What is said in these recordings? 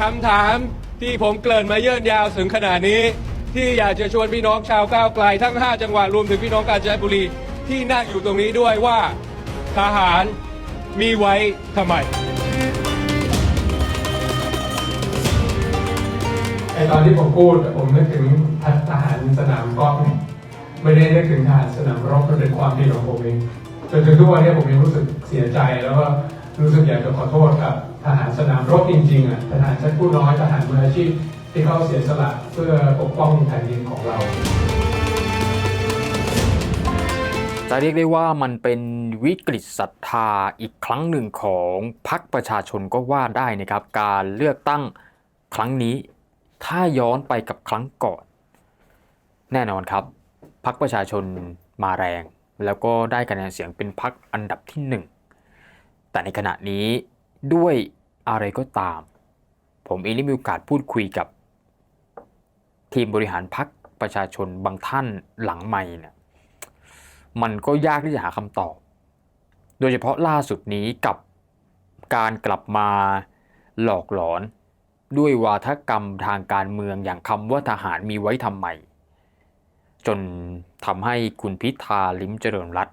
คำถามที่ผมเกริ่นมาเยินยาวถึงขนาดนี้ ที่อยากจะชวนพี่น้องชาวก้าวไกลทั้ง 5 จังหวัดรวมถึงพี่น้องกาญจนบุรีที่นั่งอยู่ตรงนี้ด้วยว่าทหารมีไว้ทำไมไอตอนที่ผมพูดผมนึกถึงทหารสนามกอล์ฟไม่ได้นึกถึงทหารสนามรบมันเป็นความผิดของผมเองจนถึงทุกวันนี้ผมยังรู้สึกเสียใจแล้วก็รู้สึกอยากจะขอโทษกับ ทหารสนามรบจริงๆอะทหารชั้นผู้น้อยทหารมืออาชีพที่เขาเสียสละเพื่อปกป้องแผ่นดินของเรา จะเรียกได้ว่ามันเป็นวิกฤตศรัทธาอีกครั้งหนึ่งของพรรคประชาชนก็ว่าได้นะครับ การเลือกตั้งครั้งนี้ ถ้าย้อนไปกับครั้งก่อน แน่นอนครับพรรคประชาชนมาแรง แล้วก็ได้คะแนนเสียงเป็นพรรคอันดับที่หนึ่งแต่ในขณะนี้ ด้วยอะไรก็ตาม ผมเองได้มีโอกาสพูดคุยกับ ทีมบริหารพรรคประชาชนบางท่านหลังไม่เนี่ยมันก็ยากที่จะหาคำตอบ โดยเฉพาะล่าสุดนี้กับการกลับมาหลอกหลอน ด้วยวาทกรรมทางการเมืองอย่างคำว่าทหารมีไว้ทำไม จนทำให้คุณพิธาลิมเจริญรัต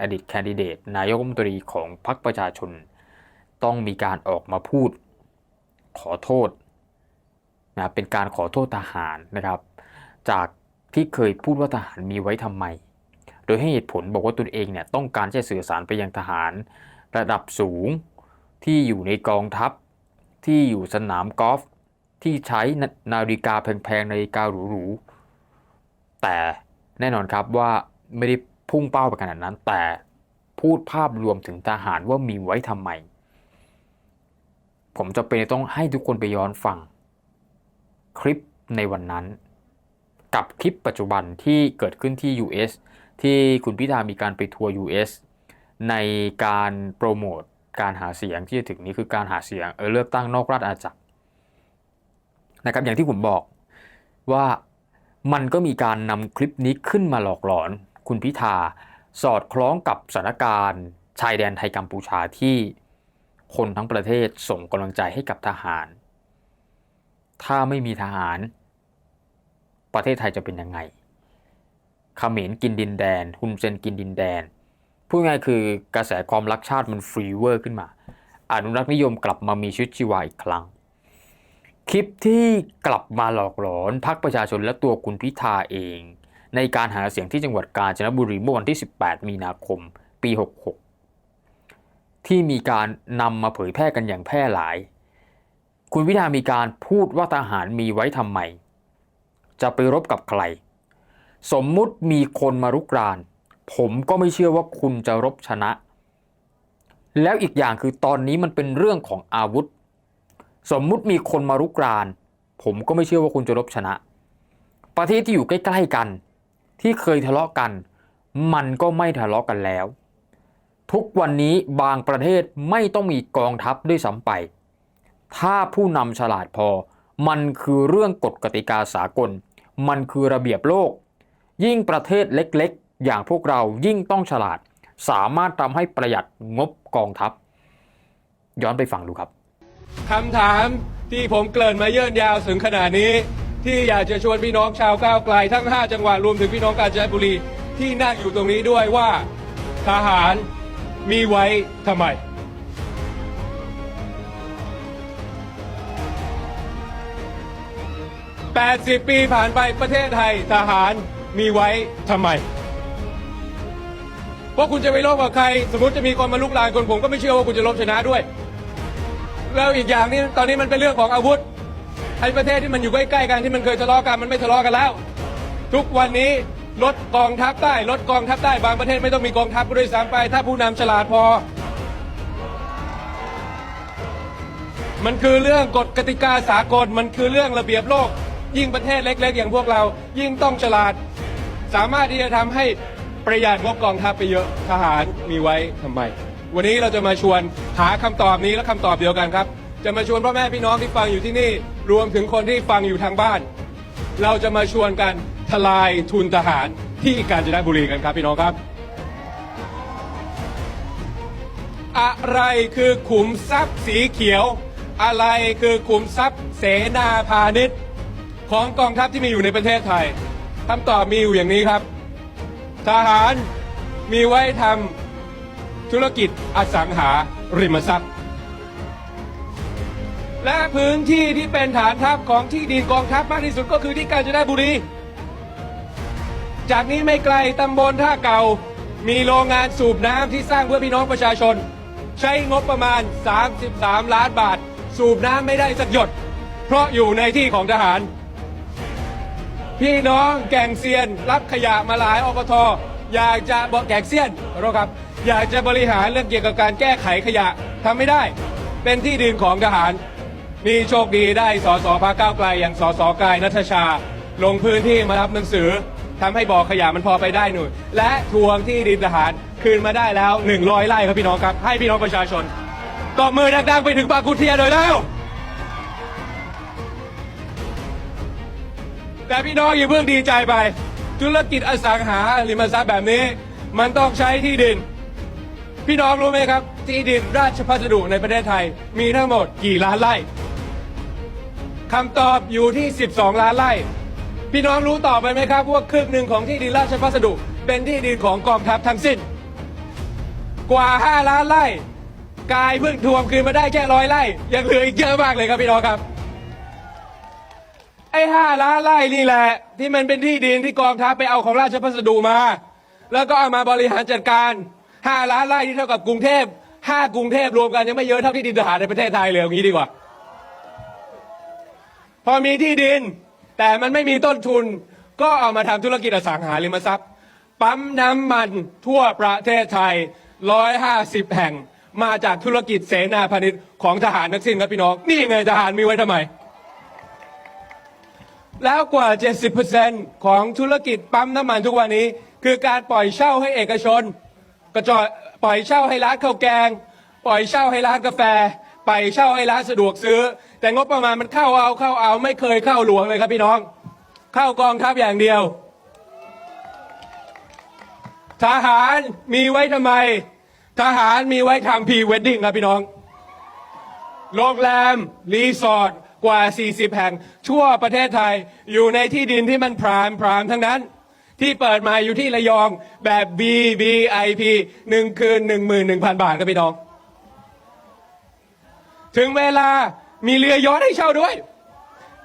อดีตแคนดิเดต นายกรัฐมนตรีของพรรคประชาชน ต้องมีการออกมาพูดขอโทษนะเป็นการขอโทษทหารนะครับ จากที่เคยพูดว่าทหารมีไว้ทำไม โดยให้เหตุผลบอกว่าตนเองเนี่ยต้องการจะสื่อสารไปยังทหารระดับสูงที่อยู่ในกองทัพ ที่อยู่สนามกอล์ฟที่ใช้นานาฬิกาแพงๆนาฬิกาหรูๆแต่แน่นอนครับว่าไม่ได้พุ่งเป้าไปขนาดนั้น แต่พูดภาพรวมถึงทหารว่ามีไว้ทำไม ผมจะเป็นต้องให้ทุกคนไปย้อนฟัง คลิปในวันนั้น กับคลิปปัจจุบันที่เกิดขึ้นที่ US ที่คุณพิธามีการไปทัวร์ US ในการโปรโมทการหาเสียงที่จะถึงนี้คือการหาเสียงเออเลือกตั้งนอกราชอาณาจักรนะครับอย่างที่ผมบอกว่ามันก็มีการนำคลิปนี้ขึ้นมาหลอกหลอนคุณพิธาสอดคล้องกับสถานการณ์ ชายแดนไทยกัมพูชาที่ คนทั้งประเทศส่งกำลังใจให้กับทหาร ถ้าไม่มีทหาร ประเทศไทยจะเป็นยังไงเขมรกินดินแดนฮุนเซนกินดินแดน พูดง่ายคือกระแสความรักชาติมันฟรีเวอร์ขึ้นมา อนุรักษ์นิยมกลับมามีชีวิตชีวาอีกครั้ง คลิปที่กลับมาหลอกหลอนพรรคประชาชนและตัวคุณพิธาเอง ในการหาเสียงที่จังหวัดกาญจนบุรีเมื่อวันที่ 18 มีนาคม ปี 66 ที่มีการนำมาเผยแพร่กันอย่างแพร่หลาย คุณพิธามีการพูดว่าทหารมีไว้ทำไม จะไปรบกับใคร สมมุติมีคนมารุกราน ผมก็ไม่เชื่อว่าคุณจะรบชนะ แล้วอีกอย่างคือตอนนี้มันเป็นเรื่องของอาวุธ สมมุติมีคนมารุกราน ผมก็ไม่เชื่อว่าคุณจะรบชนะ ประเทศที่อยู่ใกล้ ๆกัน ที่เคยทะเลาะกัน มันก็ไม่ทะเลาะกันแล้ว ทุกวันนี้บางประเทศไม่ต้องมีกองทัพด้วยซ้ำไป ถ้าผู้นำฉลาดพอ มันคือเรื่องกฎกติกาสากล มันคือระเบียบโลก ยิ่งประเทศเล็กๆ อย่างพวกเรายิ่งต้องฉลาด สามารถทำให้ประหยัดงบกองทัพ ย้อนไปฟังดูครับคำถามที่ผมเกริ่นมาเยินยาวถึงขนาดนี้ ที่อยากจะชวนพี่น้องชาวก้าวไกลทั้ง 5 จังหวัดรวมถึงพี่น้องกาญจนบุรีที่นั่งอยู่ตรงนี้ด้วยว่าทหาร มีไว้ทำไม 80 ปีผ่านไปประเทศไทยทหารมีไว้ทำไม เพราะคุณจะไปรบกับใคร สมมติจะมีคนมาลุกลานคนผมก็ไม่เชื่อว่าคุณจะลบชนะด้วย แล้วอีกอย่างนี้ตอนนี้มันเป็นเรื่องของอาวุธไอ้ประเทศที่มันอยู่ใกล้ๆกันที่มันเคยทะเลาะกันมันไม่ทะเลาะกันแล้ว ทุกวันนี้ ลดกองทัพได้ลดกองทัพได้บางประเทศไม่ต้องมีกองทัพก็ด้วยซ้ำไป ถ้าผู้นำฉลาดพอ มันคือเรื่องกฎกติกาสากลมันคือเรื่องระเบียบโลก ยิ่งประเทศเล็ก ๆ อย่างพวกเรา ยิ่งต้องฉลาด สามารถที่จะทำให้ประหยัดงบกองทัพไปเยอะทหารมีไว้ทำไม วันนี้เราจะมาชวนหาคำตอบนี้และคำตอบเดียวกันครับ จะมาชวนพ่อแม่พี่น้องที่ฟังอยู่ที่นี่ รวมถึงคนที่ฟังอยู่ทางบ้าน เราจะมาชวนกัน ทลายทุนทหารที่กาญจนบุรีกันครับพี่น้องครับ อะไรคือขุมทรัพย์สีเขียว อะไรคือขุมทรัพย์เสนาพาณิชย์ ของกองทัพที่มีอยู่ในประเทศไทยคำตอบมีอยู่อย่างนี้ครับ ทหารมีไว้ทำธุรกิจอสังหาริมทรัพย์ และพื้นที่ที่เป็นฐานทัพของที่ดินกองทัพมากที่สุดก็คือที่กาญจนบุรี จากนี้ไม่ไกลตำบลท่าเก่า มีโรงงานสูบน้ำที่สร้างเพื่อพี่น้องประชาชน ใช้งบประมาณ 33 ล้านบาท สูบน้ำไม่ได้สักหยด เพราะอยู่ในที่ของทหาร พี่น้องแก่งเซียน รับขยะมาหลายอบทอยากจะบอกแก่งเซียนขอโทษครับ อยากจะบริหารเรื่องเกี่ยวกับการแก้ไขขยะทำไม่ได้ เป็นที่ดินของทหารนี่โชคดีได้สสพรรคก้าวไกลอย่างสสกายนัทชา ลงพื้นที่มารับหนังสือ ทำให้บ่อขยะมันพอไปได้หน่อยและทวงที่ดินทหารคืนมาได้แล้ว 100ไร่ครับพี่น้องครับ ให้พี่น้องประชาชนตบมือดังๆไปถึงบากุเทียหน่อยแล้วแต่พี่น้องอย่าเพิ่งดีใจไป ธุรกิจอสังหาริมทรัพย์แบบนี้ มันต้องใช้ที่ดิน พี่น้องรู้ไหมครับ ที่ดินราชพัสดุในประเทศไทยมีทั้งหมดกี่ล้านไร่คำตอบอยู่ที่ 12 ล้านไร่ พี่น้องรู้ต่อไปไหมครับว่าครึ่งหนึ่งของที่ดินราชพัสดุเป็นที่ดินของกองทัพทั้งสิ้น กว่า 5 ล้านไร่กายเพิ่งทวงคืนมาได้แค่ร้อยไร่ยังเหลืออีกเยอะมากเลยครับพี่น้องครับ ไอ้ห้าล้านไร่นี่แหละ ที่มันเป็นที่ดินที่กองทัพไปเอาของราชพัสดุมา แล้วก็เอามาบริหารจัดการห้าล้านไร่ที่เท่ากับกรุงเทพห้ากรุงเทพรวมกันยังไม่เยอะเท่าที่ดินทหารในประเทศไทยเลยอย่างนี้ดีกว่า พอมีที่ดิน แต่มันไม่มีต้นทุน ก็เอามาทำธุรกิจอสังหาริมทรัพย์ ปั๊มน้ำมันทั่วประเทศไทย 150 แห่ง มาจากธุรกิจเสนาพาณิชย์ของทหารทั้งสิ้นครับพี่น้อง นี่ไงทหารมีไว้ทำไม แล้วกว่า 70%ของธุรกิจปั๊มน้ำมันทุกวันนี้ คือการปล่อยเช่าให้เอกชน กระจอยปล่อยเช่าให้ร้านข้าวแกง ปล่อยเช่าให้ร้านกาแฟ ไปเช่าให้ร้านสะดวกซื้อ แต่งบประมาณมันเข้าเอาเข้าเอาไม่เคยเข้าหลวงเลยครับพี่น้อง เข้ากองทัพอย่างเดียว ทหารมีไว้ทำไม ทหารมีไว้ทำพีเวดดิ้งครับพี่น้อง โรงแรม รีสอร์ทกว่า 40 แห่ง ทั่วประเทศไทยอยู่ในที่ดินที่มันพรามพรามทั้งนั้น ที่เปิดมาอยู่ที่ระยองแบบ BBIP หนึ่งคืน 11,000 บาทครับพี่น้อง ถึงเวลามีเรือยอชให้เช่าด้วย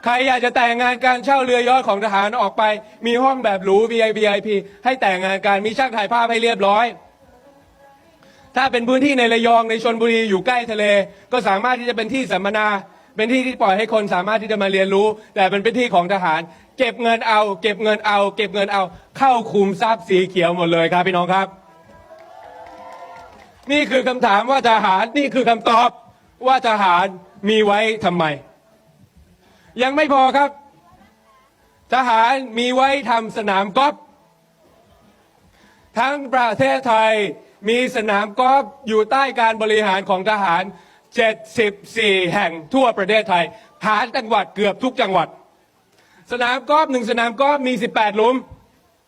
ใครอยากจะแต่งงานการเช่าเรือยอชของทหารออกไป มีห้องแบบหรู VIP ให้แต่งงานการมีช่างถ่ายภาพให้เรียบร้อย ถ้าเป็นพื้นที่ในระยองในชนบุรีอยู่ใกล้ทะเล ก็สามารถที่จะเป็นที่สัมมนา เป็นที่ที่ปล่อยให้คนสามารถที่จะมาเรียนรู้ แต่เป็นเป็นที่ของทหาร เก็บเงินเอา เก็บเงินเอา เก็บเงินเอา เข้าคุมทรัพย์สีเขียวหมดเลยครับพี่น้องครับ นี่คือคำถามว่าทหารนี่คือคำตอบ ว่าทหารมีไว้ทำไม ยังไม่พอครับ ทหารมีไว้ทำสนามกอล์ฟทั้งประเทศไทยมีสนามกอล์ฟอยู่ใต้การบริหารของทหาร 74 แห่งทั่วประเทศไทยฐานจังหวัดเกือบทุกจังหวัด สนามกอล์ฟหนึ่งสนามกอล์ฟมี 18 หลุม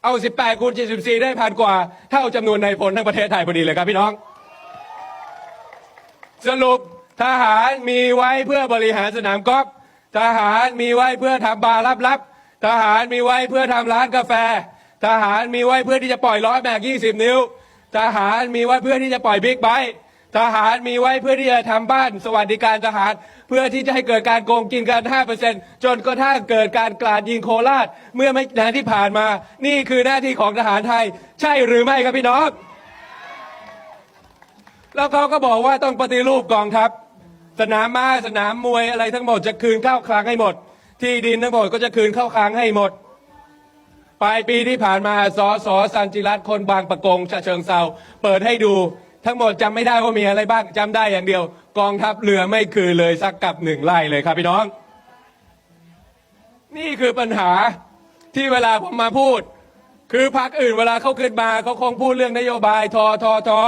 เอา 18 คูณ 74 ได้พันกว่า เท่าจำนวนในพลทั้งประเทศไทยพอดีเลยครับพี่น้อง สรุป ทหารมีไว้เพื่อบริหารสนามกอล์ฟทหารมีไว้เพื่อทำบาร์ลับๆทหารมีไว้เพื่อทำร้านกาแฟ ทหารมีไว้เพื่อที่จะปล่อยล้อยแม็ก20นิ้ว ทหารมีไว้เพื่อที่จะปล่อยบิ๊กไบค์ทหารมีไว้เพื่อที่จะทำบ้านสวัสดิการทหาร เพื่อที่จะให้เกิดการโกงกินกัน 5%จนกระทั่งเกิดการกราดยิงโคราช เมื่อไม่นานที่ผ่านมา นี่คือหน้าที่ของทหารไทย ใช่หรือไม่ครับพี่น้อง แล้วเขาก็บอกว่าต้องปฏิรูปกองทัพ สนามม้าสนามมวยอะไรทั้งหมดจะคืนเข้าคลังให้หมด ที่ดินทั้งหมดก็จะคืนเข้าคลังให้หมด ปลายปีที่ผ่านมาสอสอสันจิรัตคนบางประกงฉะเชิงเซาเปิดให้ดูทั้งหมดจำไม่ได้ว่ามีอะไรบ้างจำได้อย่างเดียว กองทัพเรือไม่คืนเลยสักกับหนึ่งไร่เลยครับพี่น้อง นี่คือปัญหาที่เวลาผมมาพูด คือพรรคอื่นเวลาเขาขึ้นมาเขาคงพูดเรื่องนโยบายทอทอทอ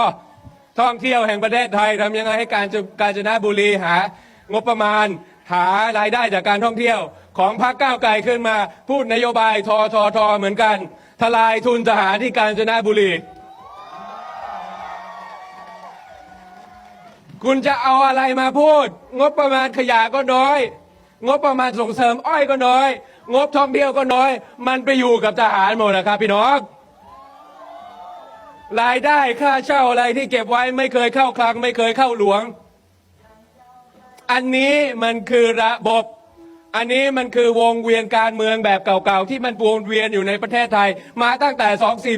ท่องเที่ยวแห่งประเทศไทยทำยังไงให้การกาญจนบุรีหางบประมาณหารายได้จากการท่องเที่ยว ของพรรคก้าวไกลขึ้นมา พูดนโยบายทอทอทอเหมือนกัน ทลายทุนทหารที่กาญจนบุรี คุณจะเอาอะไรมาพูด งบประมาณขยะก็น้อย งบประมาณส่งเสริมอ้อยก็น้อย งบท่องเที่ยวก็น้อย มันไปอยู่กับทหารหมดนะครับพี่น้อง รายได้ค่าเช่าอะไรที่เก็บไว้ไม่เคยเข้าคลัง ไม่เคยเข้าหลวง อันนี้มันคือระบบ อันนี้มันคือวงเวียนการเมืองแบบเก่าๆ ที่มันวนเวียนอยู่ในประเทศไทย มาตั้งแต่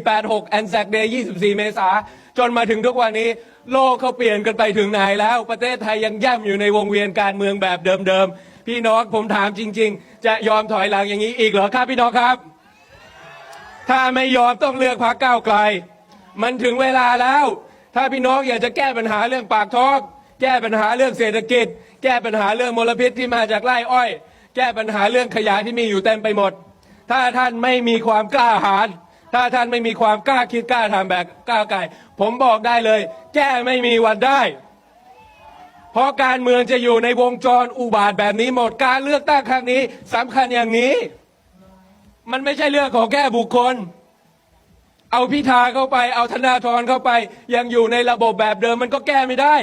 2486 a n z a c Day 24 เมษาจนมาถึงทุกวันนี้ โลกเขาเปลี่ยนกันไปถึงไหนแล้ว ประเทศไทยยังย่ำอยู่ในวงเวียนการเมืองแบบเดิมๆ พี่น้องผมถามจริง ๆ จะยอมถอยหลังอย่างนี้อีกเหรอครับพี่น้องครับ ถ้าไม่ยอมต้องเลือกพรรคก้าวไกล มันถึงเวลาแล้ว ถ้าพี่น้องอยากจะแก้ปัญหาเรื่องปากท้องแก้ปัญหาเรื่องเศรษฐกิจ แก้ปัญหาเรื่องมลพิษที่มาจากไร่อ้อย แก้ปัญหาเรื่องขยะที่มีอยู่เต็มไปหมด ถ้าท่านไม่มีความกล้าหาญถ้าท่านไม่มีความกล้าคิดกล้าทำแบบกล้าไกลผมบอกได้เลย แก้ไม่มีวันได้ เพราะการเมืองจะอยู่ในวงจรอุบาทแบบนี้หมดการเลือกตั้งครั้งนี้สำคัญอย่างนี้ มันไม่ใช่เรื่องของแก้บุคคล เอาพิธาเข้าไป เอาธนาธรเข้าไป ยังอยู่ในระบบแบบเดิมมันก็แก้ไม่ได้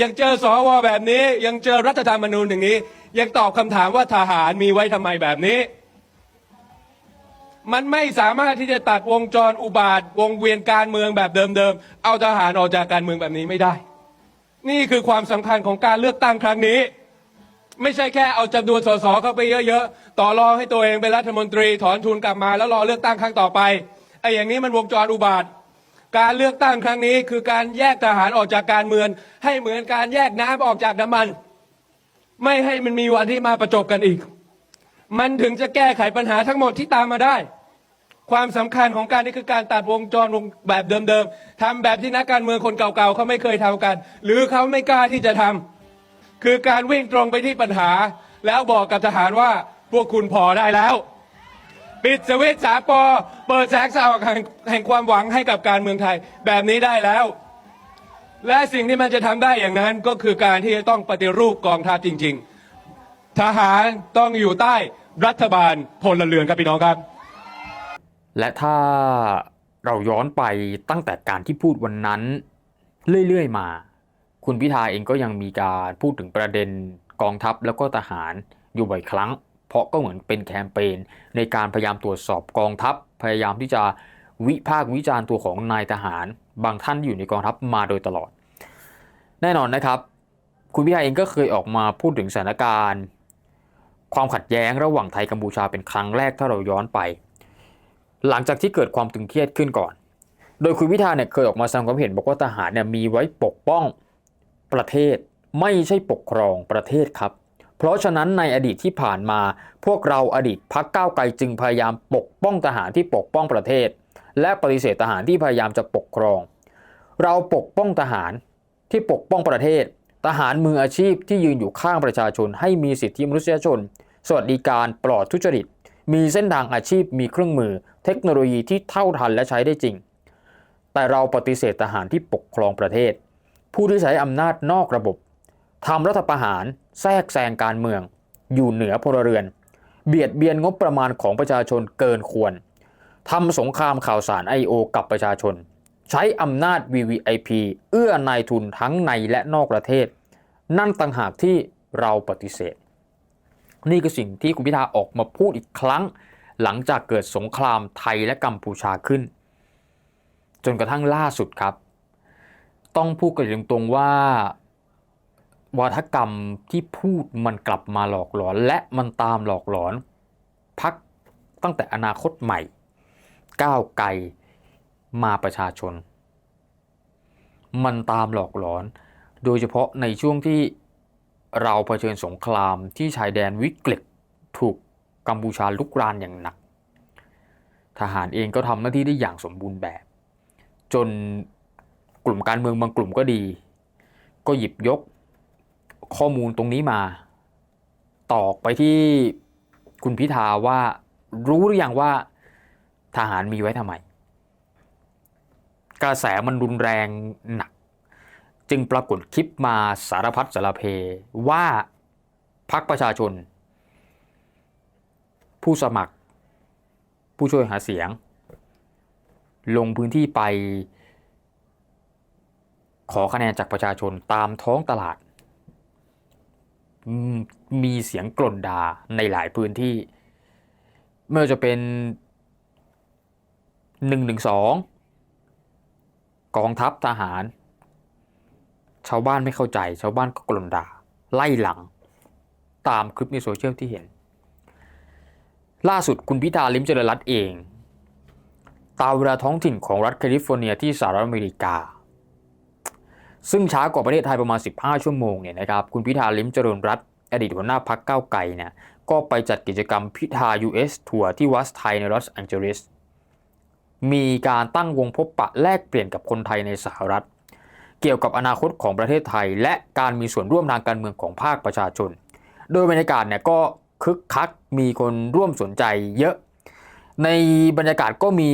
ยังเจอสวแบบนี้ ยังเจอรัฐธรรมนูญอย่างนี้ ยังตอบคำถามว่าทหารมีไว้ทำไมแบบนี้ มันไม่สามารถที่จะตัดวงจรอุบาทวงเวียนการเมืองแบบเดิมๆ เอาทหารออกจากการเมืองแบบนี้ไม่ได้ นี่คือความสำคัญของการเลือกตั้งครั้งนี้ ไม่ใช่แค่เอาจำนวนสสเข้าไปเยอะๆ ต่อรองให้ตัวเองเป็นรัฐมนตรีถอนทุนกลับมาแล้วรอเลือกตั้งครั้งต่อไปไอ้อย่างนี้มันวงจรอุบาท การเลือกตั้งครั้งนี้คือการแยกทหารออกจากการเมือง ให้เหมือนการแยกน้ำออกจากน้ำมัน ไม่ให้มันมีวันที่มาประจบกันอีก มันถึงจะแก้ไขปัญหาทั้งหมดที่ตามมาได้ ความสำคัญของการนี้คือการตัดวงจรวงแบบเดิมๆทำแบบที่นักการเมืองคนเก่าๆเขาไม่เคยทำกัน หรือเขาไม่กล้าที่จะทำ คือการวิ่งตรงไปที่ปัญหา แล้วบอกกับทหารว่าพวกคุณพอได้แล้ว ปิดสวิตช์สาปอเปิดแสงสว่างแห่งความหวังให้กับการเมืองไทยแบบนี้ได้แล้ว และสิ่งที่มันจะทำได้อย่างนั้นก็คือการที่จะต้องปฏิรูปกองทัพจริง ๆ ทหารต้องอยู่ใต้รัฐบาลพลเรือนครับพี่น้องครับ และถ้าเราย้อนไปตั้งแต่การที่พูดวันนั้น เรื่อยๆมา คุณพิธาเองก็ยังมีการพูดถึงประเด็นกองทัพแล้วก็ทหารอยู่บ่อยครั้ง เพราะก็เหมือนเป็นแคมเปญในการพยายามตรวจสอบกองทัพ พยายามที่จะวิพากษ์วิจารณ์ตัวของนายทหาร บางท่านที่อยู่ในกองทัพมาโดยตลอด แน่นอนนะครับ คุณพิธาเองก็เคยออกมาพูดถึงสถานการณ์ ความขัดแย้งระหว่างไทยกัมพูชาเป็นครั้งแรกถ้าเราย้อนไป หลังจากที่เกิดความตึงเครียดขึ้นก่อน โดยคุณพิธาเนี่ยเคยออกมาแสดงความเห็นบอกว่าทหารเนี่ยมีไว้ปกป้อง ประเทศ ไม่ใช่ปกครองประเทศครับ เพราะฉะนั้นในอดีตที่ผ่านมา พวกเราอดีตพักก้าวไกลจึงพยายามปกป้องทหารที่ปกป้องประเทศ และปฏิเสธทหารที่พยายามจะปกครอง เราปกป้องทหารที่ปกป้องประเทศ ทหารมืออาชีพที่ยืนอยู่ข้างประชาชน ให้มีสิทธิมนุษยชน สวัสดิการปลอดทุจริต มีเส้นทางอาชีพมีเครื่องมือ เทคโนโลยีที่เท่าทันและใช้ได้จริง แต่เราปฏิเสธทหารที่ปกครองประเทศ ผู้ที่ใช้อำนาจนอกระบบทำรัฐประหารแทรกแซงการเมือง อยู่เหนือพลเรือน เบียดเบียนงบประมาณของประชาชนเกินควรทำสงครามข่าวสาร I.O. กับประชาชน ใช้อำนาจ VVIP เอื้อนายทุนทั้งในและนอกประเทศ นั่นต่างหากที่เราปฏิเสธ นี่คือสิ่งที่คุณพิธาออกมาพูดอีกครั้ง หลังจากเกิดสงครามไทยและกัมพูชาขึ้น จนกระทั่งล่าสุดครับ ต้องพูดกันตรงๆว่าวาทกรรมที่พูดมันกลับมาหลอกหลอน และมันตามหลอกหลอนพักตั้งแต่อนาคตใหม่ ก้าวไกลมาประชาชน มันตามหลอกหลอน โดยเฉพาะในช่วงที่เราเผชิญสงครามที่ชายแดนวิกฤตถูกกัมพูชาลุกรานอย่างหนัก ทหารเองก็ทำหน้าที่ได้อย่างสมบูรณ์แบบ จน กลุ่มการเมืองบางกลุ่มก็ดี ก็หยิบยกข้อมูลตรงนี้มา ตอกไปที่คุณพิธาว่ารู้หรือยังว่าทหารมีไว้ทำไม กระแสมันรุนแรงหนัก จึงปรากฏคลิปมาสารพัดสารเพว่าพักประชาชน ผู้สมัคร ผู้ช่วยหาเสียง ลงพื้นที่ไป ขอคะแนนจากประชาชนตามท้องตลาด มีเสียงกล่นด่าในหลายพื้นที่ ไม่ว่าจะเป็นหนึ่งถึงสองกองทัพทหาร ชาวบ้านไม่เข้าใจ ชาวบ้านก็กล่นด่าไล่หลัง ตามคลิปในโซเชียลที่เห็น ล่าสุดคุณพิธาลิมเจริญรัตเอง ตามเวลาท้องถิ่นของรัฐแคลิฟอร์เนียที่สหรัฐอเมริกา ซึ่งช้ากว่าประเทศไทยประมาณ 15 ชั่วโมงเนี่ยนะครับคุณพิธาลิมเจริญรัตอดีตหัวหน้าพักก้าวไกลเนี่ยก็ไปจัดกิจกรรมพิธา US ทัวร์ที่วัดไทยในลอสแองเจลิสมีการตั้งวงพบปะแลกเปลี่ยนกับคนไทยในสหรัฐ เกี่ยวกับอนาคตของประเทศไทย และการมีส่วนร่วมทางการเมืองของภาคประชาชน โดยบรรยากาศเนี่ยก็คึกคักมีคนร่วมสนใจเยอะ ในบรรยากาศก็มี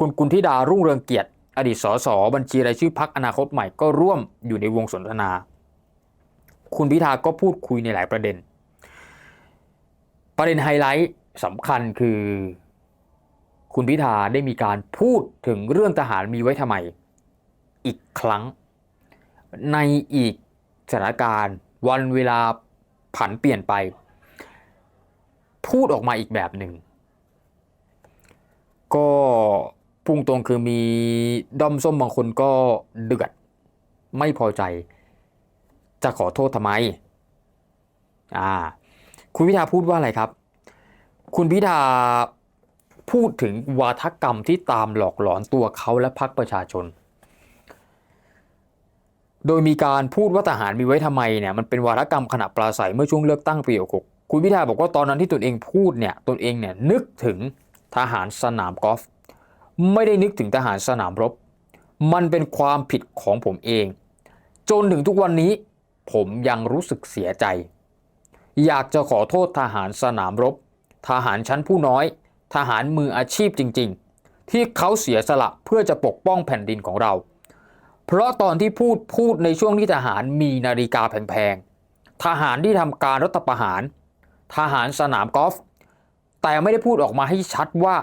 คุณกุลธิดารุ่งเรืองเกียรติ อดีตสสบัญชีรายชื่อพักอนาคตใหม่ก็ร่วมอยู่ในวงสนทนา คุณพิธาก็พูดคุยในหลายประเด็น ประเด็นไฮไลท์สำคัญคือ คุณพิธาได้มีการพูดถึงเรื่องทหารมีไว้ทำไม อีกครั้ง ในอีกสถานการณ์ วันเวลาผันเปลี่ยนไป พูดออกมาอีกแบบหนึ่งก็ พุ่งตรงคือมีด้อมส้มบางคนก็เดือด ไม่พอใจ จะขอโทษทำไม อ่า คุณพิธาพูดว่าอะไรครับ คุณพิธาพูดถึงวาทกรรมที่ตามหลอกหลอนตัวเขาและพรรคประชาชน โดยมีการพูดว่าทหารมีไว้ทำไมเนี่ยมันเป็นวาทกรรมขณะปราศัยเมื่อช่วงเลือกตั้งปี66คุณพิธาบอกว่าตอนนั้นที่ตนเองพูดเนี่ยตนเองเนี่ยนึกถึงทหารสนามกอล์ฟ ไม่ได้นึกถึงทหารสนามรบ มันเป็นความผิดของผมเอง จนถึงทุกวันนี้ ผมยังรู้สึกเสียใจ อยากจะขอโทษทหารสนามรบ ทหารชั้นผู้น้อย ทหารมืออาชีพจริง ๆ ที่เขาเสียสละเพื่อจะปกป้องแผ่นดินของเรา เพราะตอนที่พูดพูดในช่วงที่ทหารมีนาฬิกาแพงๆทหารที่ทำการรัฐประหาร ทหารสนามกอล์ฟแต่ไม่ได้พูดออกมาให้ชัดว่า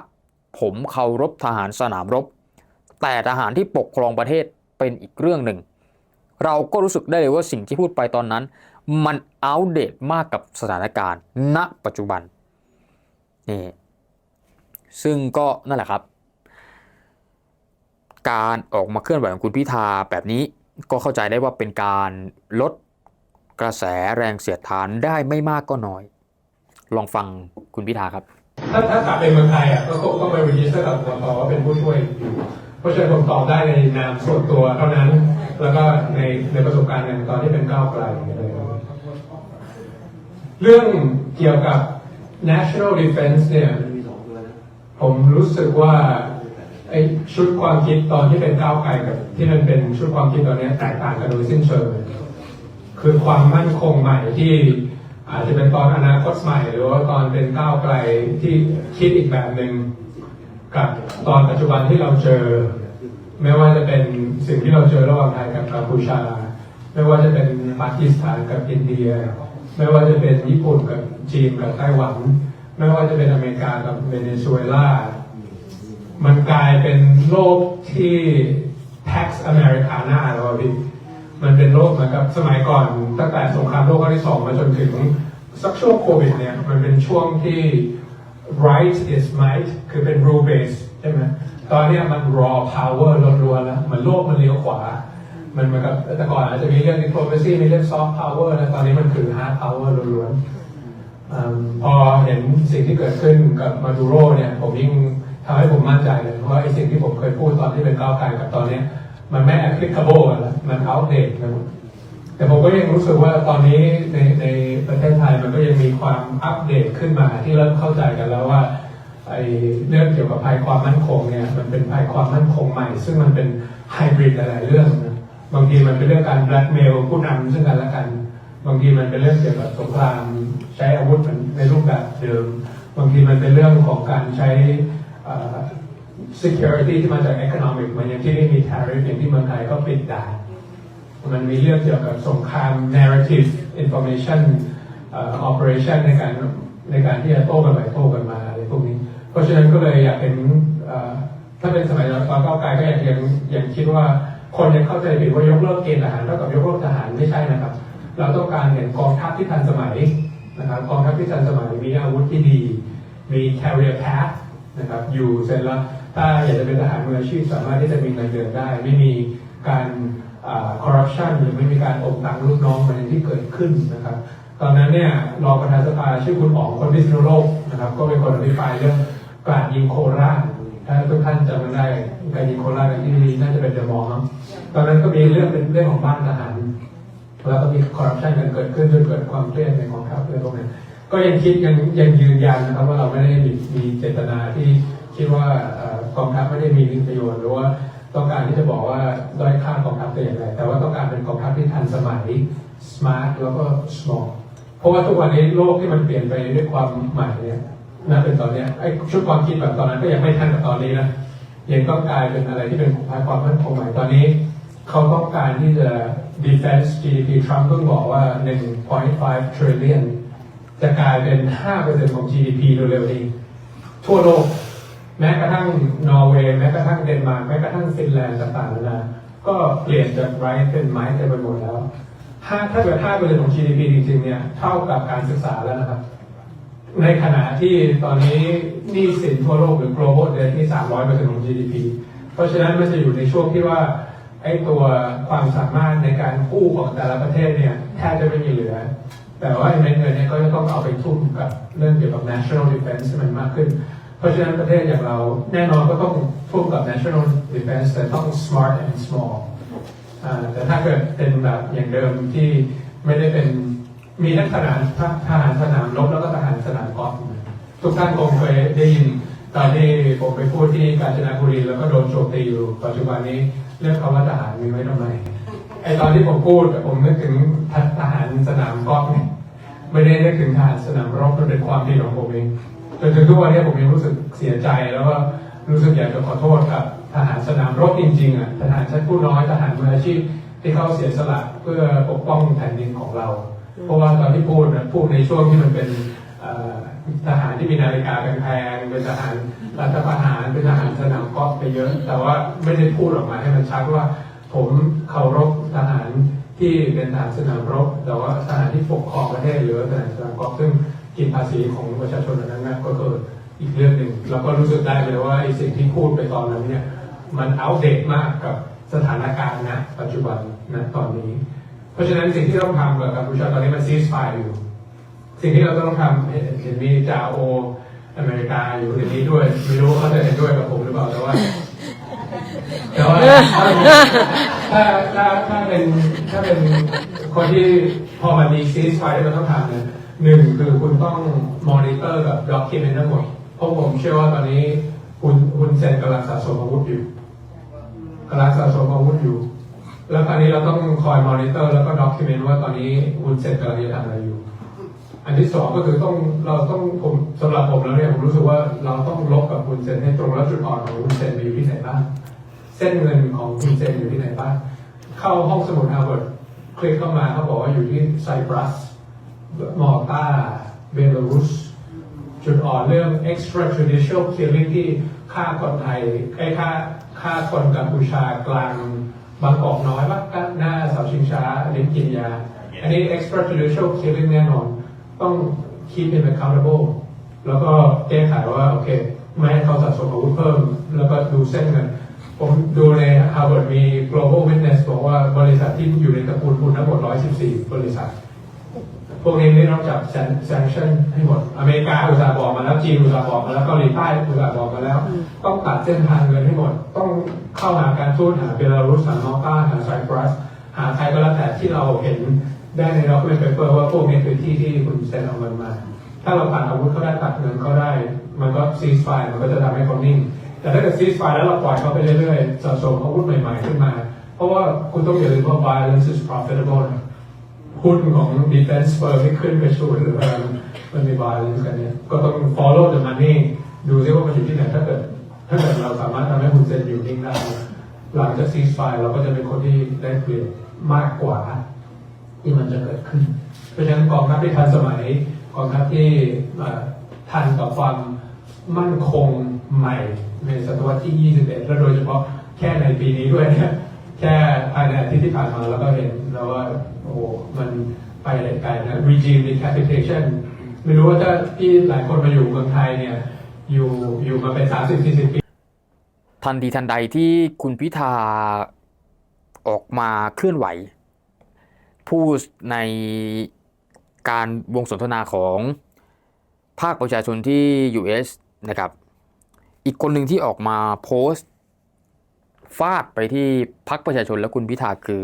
ผมเคารพทหารสนามรบ แต่ทหารที่ปกครองประเทศเป็นอีกเรื่องหนึ่ง เราก็รู้สึกได้เลยว่าสิ่งที่พูดไปตอนนั้น มันอัปเดตมากกับสถานการณ์ ณ ปัจจุบันนี่ซึ่งก็นั่นแหละครับ การออกมาเคลื่อนไหวของคุณพิธาแบบนี้ก็เข้าใจได้ว่าเป็นการลดกระแสแรงเสียดทานได้ไม่มากก็น้อย ลองฟังคุณพิธาครับ ถ้าถ้ากลับไปเมืองไทยอะก็คงต้องไปรีจิสเตอร์กับกตว่าเป็นผู้ช่วยเพราะฉะนั้นผมตอบได้ในนามส่วนตัวเท่านั้น แล้วก็ในในประสบการณ์ในตอนที่เป็นก้าวไกลเรื่องเกี่ยวกับ national defense เนี่ยผมรู้สึกว่าไอชุดความคิดตอนที่เป็นก้าวไกลกับ ที่มันเป็นชุดความคิดตอนนี้แตกต่างกันโดยสิ้นเชิงคือความมั่นคงใหม่ที่ อาจจะเป็นตอนอนาคตใหม่ หรือว่าตอนเป็นก้าวไกลที่คิดอีกแบบหนึ่งกับตอนปัจจุบันที่เราเจอ ไม่ว่าจะเป็นสิ่งที่เราเจอระหว่างไทยกับกัมพูชา ไม่ว่าจะเป็นปากีสถานกับอินเดีย ไม่ว่าจะเป็นญี่ปุ่นกับจีนกับไต้หวัน ไม่ว่าจะเป็นอเมริกากับเวเนซุเอลา มันกลายเป็นโลกที่ tax Americana แล้วอะพี่ มันเป็นโลกเหมือนกับสมัยก่อนตั้งแต่สงครามโลกครั้งที่สองมาจนถึงสักช่วงโควิดเนี่ยมันเป็นช่วงที่ right is might คือเป็น rule base ใช่ไหมตอนนี้มัน raw power ล้วนๆแล้วเหมือนโลกมันเลี้ยวขวา มันเหมือนกับแต่ก่อนอาจจะมีเรื่อง diplomacy มีเรื่อง soft power แล้วตอนนี้มันคือ hard power ล้วนๆพอเห็นสิ่งที่เกิดขึ้นกับมาดูโรเนี่ยผมยิ่งทำให้ผมมั่นใจเลยเพราะว่าไอ้สิ่งที่ผมเคยพูดตอนที่เป็นก้าวไกลกับตอนนี้ มันไม่ applicable แล้วมัน outdate กันหมดแต่ผมก็ยังรู้สึกว่าตอนนี้ในในประเทศไทยมันก็ยังมีความอัปเดตขึ้นมาที่เริ่มเข้าใจกันแล้วว่าไอ้เรื่องเกี่ยวกับภัยความมั่นคงเนี่ยมันเป็นภัยความมั่นคงใหม่ ซึ่งมันเป็นไฮบริดหลายๆเรื่องนะบางทีมันเป็นเรื่องการ blackmail ผู้นำซึ่งกันและกัน บางทีมันเป็นเรื่องเกี่ยวกับสงครามใช้อาวุธในรูปแบบเดิม บางทีมันเป็นเรื่องของการใช้อ่อ security ที่มาจาก economic มันย่างที่นี่มี tariff อย่างที่เมืองไทยก็ปิดด่านมันมีเรื่องเกี่ยวกับสงคราม narrative information operation ในการในการที่จะโต้กันไปโต้กันมาอะไรพวกนี้ เพราะฉะนั้นก็เลยอยากเห็นถ้าเป็นสมัยตอนก้าวไกลก็อยากยังยังคิดว่าคนยังเข้าใจผิดว่ายกเลิกเกณฑ์ทหารเท่ากับยกเลิกทหารไม่ใช่นะครับ เราต้องการเห็นกองทัพที่ทันสมัยนะครับกองทัพที่ทันสมัยมีอาวุธที่ดี มี career path นะครับอยู่เสร็จแล้ว ถ้าอยากจะเป็นทหารมืออาชีพสามารถที่จะมีเงินเดือนได้ ไม่มีการคอร์รัปชันหรือไม่มีการอบตังลูกน้องอะไรที่เกิดขึ้นนะครับ ตอนนั้นเนี่ยรองประธานสภาชื่อคุณอ๋องคนพิษณุโลกนะครับ ก็เป็นคนอภิปรายเรื่องการยิงโคราชถ้าทุกท่านจำกันได้การยิงโคราชที่น่าจะเป็นเดอะมอลล์ตอนนั้นก็มีเรื่องเป็นเรื่องของบ้านทหารแล้วก็มีคอร์รัปชันกันเกิดขึ้นจนเกิดความเครียดในกองทัพเลยตรงนั้นก็ยังคิดยังยังยืนยันนะครับว่าเราไม่ได้มีมีเจตนาที่ คิดว่ากองทัพไม่ได้มีประโยชน์หรือว่าต้องการที่จะบอกว่าด้อยค่ากองทัพแต่อย่างไรแต่ว่าต้องการเป็นกองทัพที่ทันสมัย smart แล้วก็ small เพราะว่าทุกวันนี้โลกที่มันเปลี่ยนไปด้วยความใหม่เนี่ยน่าเป็นตอนเนี้ไอ้ชุดความคิดแบบตอนนั้นก็ยังไม่ทันกับตอนนี้นะยังต้องกลายเป็นอะไรที่เป็นภายความมั่นคงใหม่ตอนนี้เขาต้องการที่จะ defense GDP ทรัมป์เพิ่งบอกว่า 1.5 trillion จะกลายเป็น 5%ของ GDP เร็วๆนี้ทั่วโลก แม้กระทั่งนอร์เวย์แม้กระทั่งเดนมาร์กแม้กระทั่งฟินแลนด์ต่างๆนานาก็เปลี่ยนจากไรเป็นไม้เต็มไปหมดแล้วถ้าถ้าเกิด5%ของ GDP จริงๆเนี่ยเท่ากับการศึกษาแล้วนะครับ ในขณะที่ตอนนี้หนี้สินทั่วโลกหรือ global debt ที่300%ของ GDP เพราะฉะนั้นมันจะอยู่ในช่วงที่ว่าไอ้ตัวความสามารถในการกู้ของแต่ละประเทศเนี่ยแทบจะไม่มีเหลือ แต่ว่าเม็ดเงินเนี่ยก็จะต้องเอาไปทุ่มกับเรื่องเกี่ยวกับ national defense ให้มันมากขึ้น ราะฉะนั้นประเทศอย่างเราแน่นอนก็ต้องทุ่มกับ national defense แต่ต้อง smart and small แต่ถ้าเกิดเป็นแบบอย่างเดิมที่ไม่ได้เป็นมีทั้งทหารทหารสนามรบแล้วก็ทหารสนามกอล์ฟทุกท่านคงเคยได้ยินตอนที่ผมไปพูดที่กาญจนบุรีแล้วก็โดนโจมตีอยู่ปัจจุบันนี้เรื่องคำว่าทหารมีไว้ทำไมไอตอนที่ผมพูดผมนึกถึงทหารสนามกอล์ฟไม่ได้นึกถึงทหารสนามรบมันเป็นความผิดของผมเอง จนถึงทุกวันนี้ผมยังรู้สึกเสียใจแล้วก็รู้สึกอยากจะขอโทษกับทหารสนามรบจริงๆอะทหารชั้นผู้น้อยทหารมืออาชีพที่เขาเสียสละเพื่อปกป้องแผ่นดินของเรา เพราะว่าตอนที่พูดนะพูดในช่วงที่มันเป็นทหารที่มีนาฬิกาแพงๆเป็นทหารรัฐประหารเป็นทหารสนามกอล์ฟไปเยอะ แต่ว่าไม่ได้พูดออกมาให้มันชัดว่าผมเคารพทหารที่เป็นทหารสนามรบ แต่ว่าทหารที่ปกครองประเทศหรือว่าทหารสนามกอล์ฟซึ่ง กินภาษีของประชาชนอันนั้นนะก็เกิดอีกเรื่องหนึ่งแล้วก็รู้สึกได้เลยว่าไอ้สิ่งที่พูดไปตอนนั้นเนี่ยมันอัปเดตมากกับสถานการณ์นะปัจจุบันนะตอนนี้ เพราะฉะนั้นสิ่งที่ต้องทำกับกัมพูชาตอนนี้มันซีสไฟอยู่ สิ่งที่เราต้องทำเห็นมีจาโออเมริกาอยู่ในนี้ด้วยไม่รู้เขาจะเห็นด้วยกับผมหรือเปล่าแต่ว่าแต่ว่าถ้าถ้าถ้าเป็นถ้าเป็นคนที่พอมันมีซีสไฟที่มันต้องทำเนี่ย หนึ่งคือคุณต้องมอนิเตอร์กับด็อกิเมนต์ทั้งหมดเพราะผมเชื่อว่าตอนนี้คุณคุณเซนกำลังสะสมอาวุธอยู่กำลังสะสมอาวุธอยู่ แล้วคราวนี้เราต้องคอยมอนิเตอร์แล้วก็ด็อกิเมนต์ว่าตอนนี้คุณเซนกำลังจะทำอะไรอยู่ อันที่สองก็คือต้องเราต้องผมสำหรับผมแล้วเนี่ยผมรู้สึกว่าเราต้องลบกับคุณเซนให้ตรงแล้วจุดอ่อนของคุณเซนไปอยู่ที่ไหนบ้างเส้นเงินของคุณเซนอยู่ที่ไหนบ้างเข้าห้องสมุดฮาร์วาร์ดคลิกเข้ามาเขาบอกว่าอยู่ที่ไซปรัส มอลตาเบลารุส จุดอ่อนเรื่อง extrajudicial killing ที่ฆ่าคนไทยไอ้ฆ่าฆ่าคนกัมพูชากลางบางกอกน้อยปะหน้าเสาชิงช้าลิ้นกินยา อันนี้ extrajudicial killing แน่นอน ต้อง keep him accountable แล้วก็แก้ไขว่า โอเค ไม่ให้เขาสะสมอาวุธเพิ่ม แล้วก็ดูเส้นเงินผมดูใน Harvard มี global witness บอกว่าบริษัทที่อยู่ในตระกูลคุณทั้งหมด 114 บริษัท พวกนี้ได้นอกจาก sanction ให้หมด อเมริกาอุตสาห์บอกมาแล้วจีนอุตสาห์บอกมาแล้วเกาหลีใต้อุตสาห์บอกมาแล้ว ต้องตัดเส้นทางเงินให้หมด ต้องเข้าหาการทูตหาเบลารุสหามอลตาหาไซปรัส หาใครก็แล้วแต่ที่เราเห็นได้ใน document paper ว่าพวกนี้เป็นที่ที่คุณเซ็นเอาเงินมา ถ้าเราตัดอาวุธเขาได้ตัดเงินเขาได้ มันก็ cease fire มันก็จะทำให้เขานิ่ง แต่ถ้าเกิด cease fire แล้วเราปล่อยเขาไปเรื่อยๆสะสมอาวุธใหม่ๆขึ้นมา เพราะว่าคุณต้องอย่าลืมว่า violence is profitable นะ หุ้นของ defense firm ที่ขึ้นไปชูหรือว่ามันมี balance กันเนี่ยก็ต้อง follow the money ดูซิว่ามันอยู่ที่ไหนถ้าเกิดถ้าเกิดเราสามารถทำให้คุณเซ็นอยู่นิ่งได้หลังจาก cease fire เราก็จะเป็นคนที่ได้เปรียบมากกว่าที่มันจะเกิดขึ้น เพราะฉะนั้นกองทัพที่ทันสมัยกองทัพที่ทันกับความมั่นคงใหม่ในศตวรรษที่ 21 และโดยเฉพาะแค่ในปีนี้ด้วยเนี่ย แค่ภายในอาทิตย์ที่ผ่านมาแล้วก็เห็นแล้วว่าโอ้โหมันไปไรไกลนะ regime decapitation ไม่รู้ว่าถ้าที่หลายคนมาอยู่เมืองไทยเนี่ยอยู่อยู่มาเป็นสามสิบสี่สิบปี ทันทีทันใดที่คุณพิธาออกมาเคลื่อนไหว พูดในการวงสนทนาของภาคประชาชนที่ US นะครับ อีกคนหนึ่งที่ออกมาโพสต์ ฟาดไปที่พักประชาชนและคุณพิธาคือ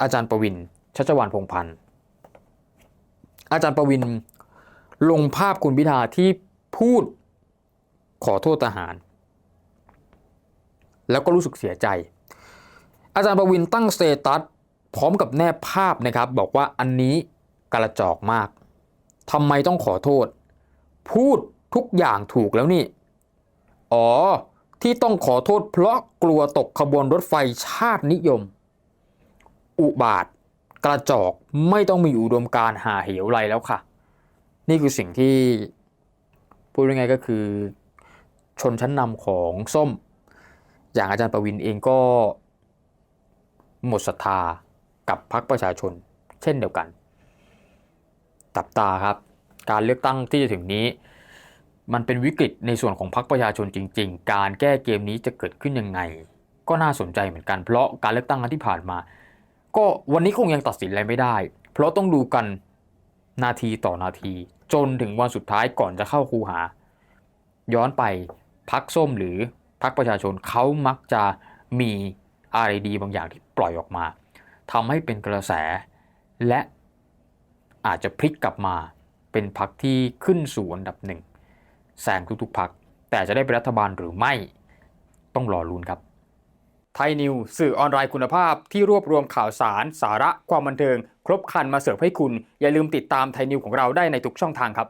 อาจารย์ประวินชัชวานพงพันธ์อาจารย์ประวินลงภาพคุณพิธาที่พูดขอโทษทหาร แล้วก็รู้สึกเสียใจ อาจารย์ประวินตั้งสเตตัสพร้อมกับแนบภาพนะครับ บอกว่าอันนี้กระจอกมากทำไมต้องขอโทษ พูดทุกอย่างถูกแล้วนี่ อ๋อ ที่ต้องขอโทษเพราะกลัวตกขบวนรถไฟชาตินิยม อุบาท กระจอกไม่ต้องมีอุดมการหาเหวไรแล้วค่ะ นี่คือสิ่งที่ พูดยังไงก็คือ ชนชั้นนำของส้ม อย่างอาจารย์ประวินเองก็หมดศรัทธากับพรรคประชาชน เช่นเดียวกันตับตาครับ การเลือกตั้งที่จะถึงนี้ มันเป็นวิกฤตในส่วนของพรรคประชาชนจริง ๆ การแก้เกมนี้จะเกิดขึ้นยังไง ก็น่าสนใจเหมือนกัน เพราะการเลือกตั้งครั้งที่ผ่านมา ก็วันนี้คงยังตัดสินอะไรไม่ได้ เพราะต้องดูกันนาทีต่อนาที จนถึงวันสุดท้ายก่อนจะเข้าคูหา ย้อนไปพักส้มหรือพักประชาชนเขามักจะมีอะไรดีบางอย่างที่ปล่อยออกมาทำให้เป็นกระแส และอาจจะพลิกกลับมาเป็นพักที่ขึ้นสู่อันดับหนึ่ง แซงทุกๆพัก แต่จะได้เป็นรัฐบาลหรือไม่ ต้องรอลุ้นครับ ไทยนิว สื่อออนไลน์คุณภาพที่รวบรวมข่าวสาร สาระความบันเทิง ครบครันมาเสิร์ฟให้คุณ อย่าลืมติดตามไทยนิวของเราได้ในทุกช่องทางครับ